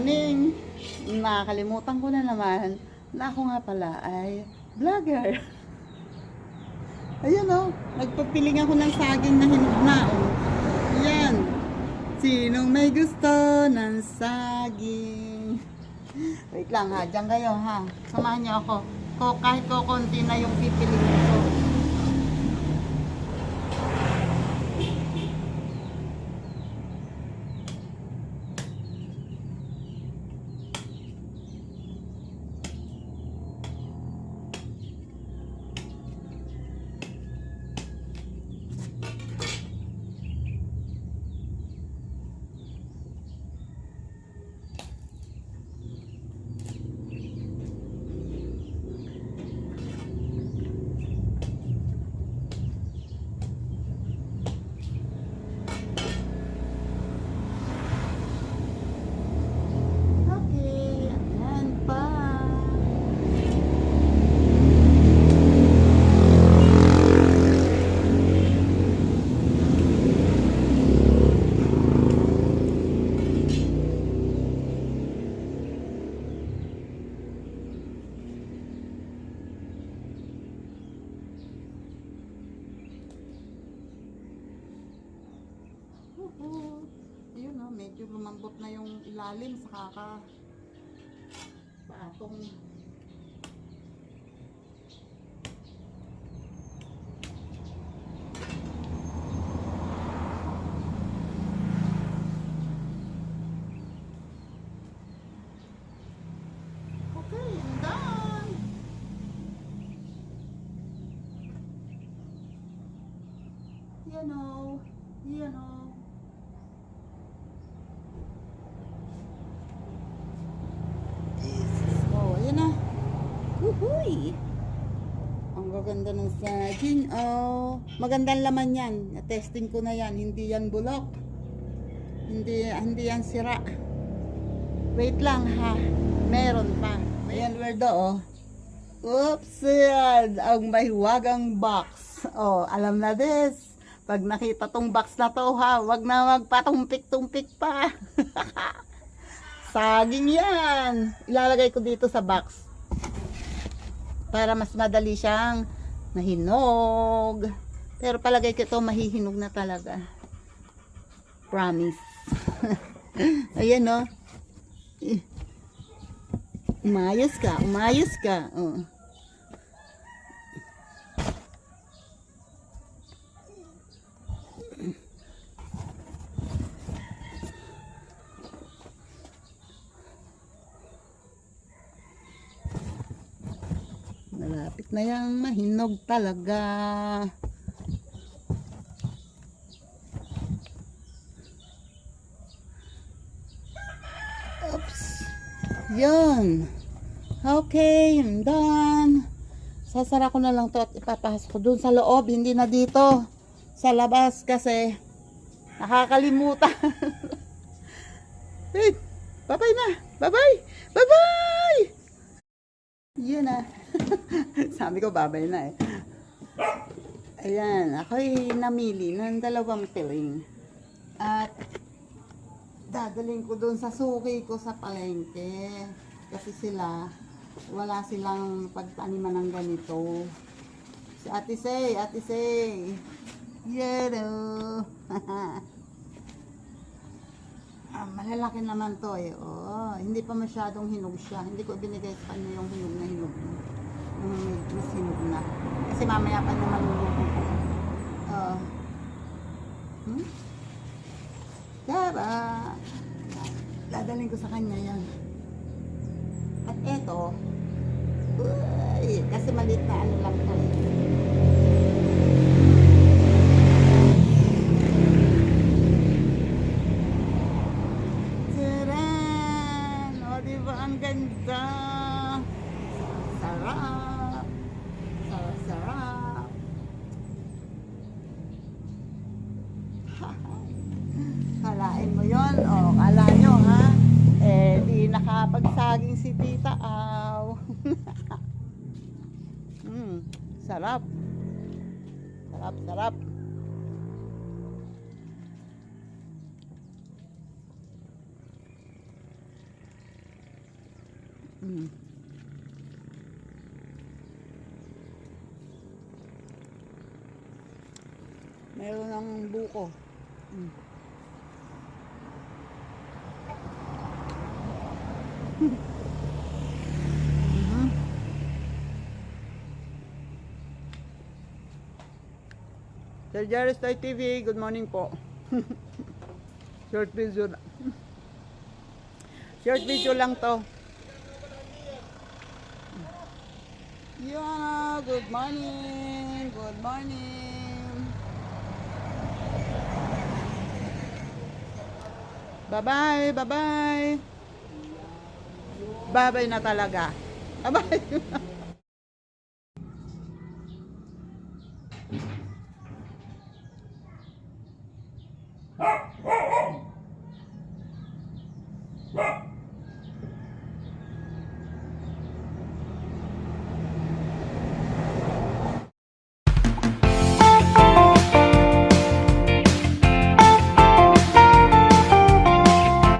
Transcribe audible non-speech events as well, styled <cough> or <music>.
Morning. Nakakalimutan ko na naman na ako nga pala ay vlogger. Ayun oh, nagpapiling ako ng saging na hinog na oh. Yan. Sinong may gusto ng saging? Wait lang ha, dyan kayo ha. Samahan niyo ako. Ko, kahit ko konti na yung pipiliin ko. Okay, ayan pa. Uhu. Ayun oh, medyo lumambot na yung ilalim sa kaka patong. Okay, I'm done. You know, you know. Jesus. Oh, ayan na. Woohooy! Ang gaganda ng saging. Oh, magandang laman yan. Na-testing ko na yan. Hindi yan bulok. Hindi, hindi yan sira. Wait lang ha. Meron pa. Ayan, Werdo, oh. Oops, yan. Ang mahiwagang box. Oh, alam na this. Pag nakita tong box na to ha, wag na magpatumpik-tumpik pa. <laughs> Saging yan. Ilalagay ko dito sa box. Para mas madali siyang mahinog. Pero palagay ko ito mahihinog na talaga. Promise. <laughs> Ayan o. Umayos ka, umayos ka. Oh. Malapit na yung mahinog talaga. Oops. Yun. Okay, I'm done. Sasara ko na lang to at ipapasok ko dun sa loob, hindi na dito. Sa labas kasi nakakalimutan. <laughs> hey, bye-bye na. Bye-bye. Bye-bye. Yun na. <laughs> Sabi ko babay na eh. Ayan, ako'y namili ng dalawang piling. At dadaling ko doon sa suki ko sa palengke. Kasi sila, wala silang pagtaniman ng ganito. Si Ate Say, Ate Say. Yero. <laughs> Ah, malalaki naman to eh. Oo, hindi pa masyadong hinog siya. Hindi ko binigay sa kanya yung hinog na hinog. Yung mas hinog na. Kasi mamaya pa niya maluluto ko. Oo. Hmm? Diba? Dadaling ko sa kanya yan. At eto, uy, kasi maliit na ano Nakapagsaging si Tita Aw. <laughs> mm, sarap. Sarap, sarap. Mm. Meron ng buko. Mm. Sir Jerry Stay TV, good morning po. <laughs> Short video lang. Short video lang to. Yeah, good morning. Good morning. Bye-bye, bye-bye. Bye-bye na talaga. Bye-bye.